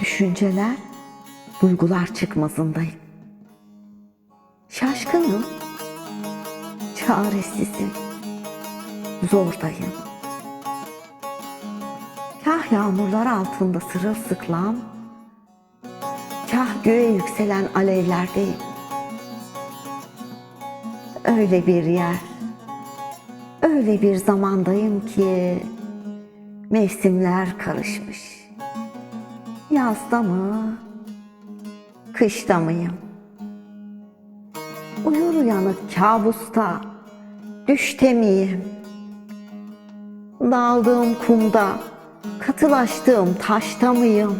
düşünceler, duygular çıkmazındayım. Şaşkınım, çaresizim, zordayım. Kah yağmurlar altında sırılsıklam, kah göğe yükselen alevlerdeyim. Öyle bir yer, öyle bir zamandayım ki mevsimler karışmış. Yazda mı, kışta mıyım? Uyur uyanık kabusta, düşte miyim? Daldığım kumda, katılaştığım taşta mıyım?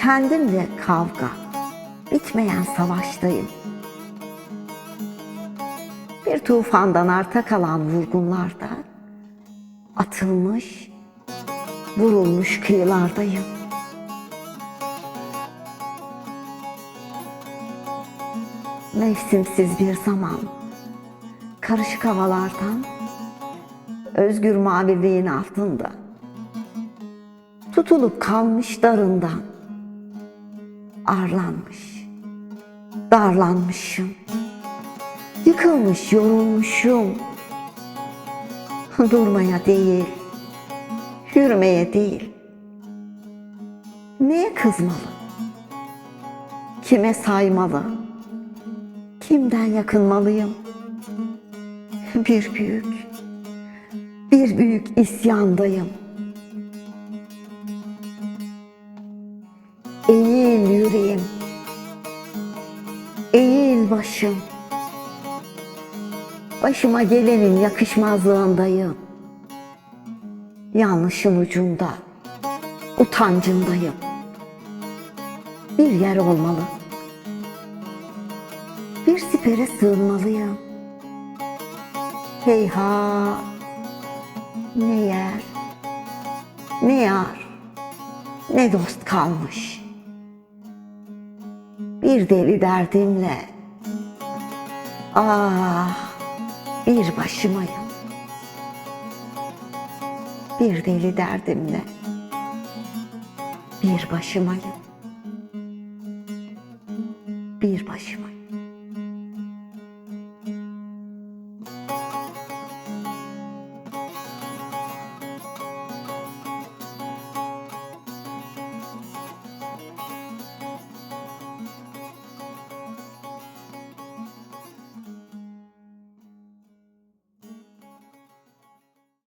Kendimle kavga, bitmeyen savaştayım. Bir tufandan arta kalan vurgunlarda atılmış, vurulmuş kıyılardayım. Mevsimsiz bir zaman, karışık havalardan, özgür maviliğin altında, tutulup kalmış darından, arlanmış, darlanmışım, yıkılmış, yorulmuşum, durmaya değil, yürümeye değil. Neye kızmalı? Kime saymalı? Kimden yakınmalıyım? Bir büyük, bir büyük isyandayım. Eğil yüreğim, eğil başım. Başıma gelenin yakışmazlığındayım. Yanlışın ucunda, utancındayım. Bir yer olmalı. Bir sipere sığınmalıyım. Heyhat, ne yer, ne yar, ne dost kalmış. Bir deli derdimle, ah, bir başımayım. Bir deli derdimle, bir başımayım. Bir başımayım.